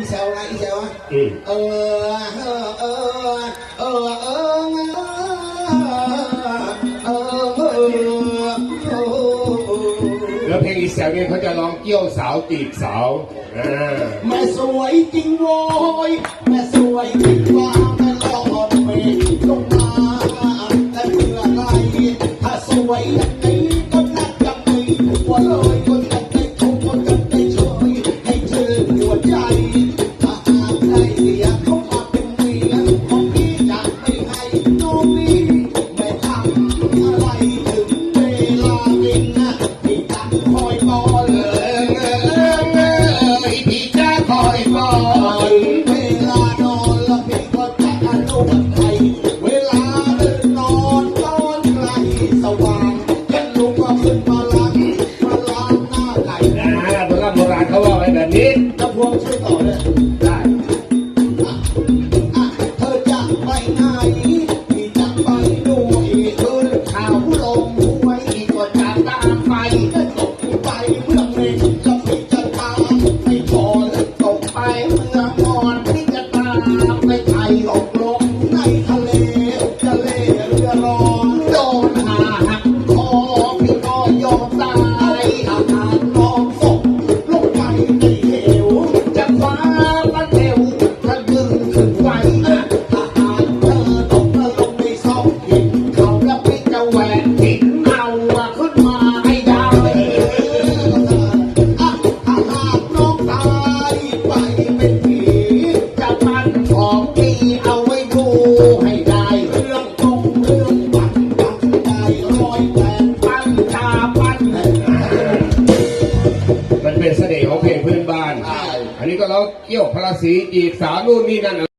อีแซวนะอีแซวอะอืมเออเออเออเออเออเออเออ แล้วเพลงอีแซวเนี่ยเขาจะร้องเกี่ยวสาวจีบสาวอ่า แม่สวยจริงโว้ยแม่สวยจริงว่าแม่หลอดเมฆลงมาแต่เมื่อไรถ้าสวยอย่างนี้ก็นักจะไม่หัวเลยคน โบราณโบราณเขาว่าไว้แบบนี้ตะพวงช่วยต่อเลยได้อะเธอจะไปไหนพี่จะไปด้วยเธอข่าวลงไว้ก็จะตามไปก็ตกไปเมื่อเมฆก็พี่จะตามไปพอแล้วตกไปเมื่อนอนพี่จะตามไป อันนี้ก็เราเกี่ยวพระศรีจีบสาวนู่นนี่นั่น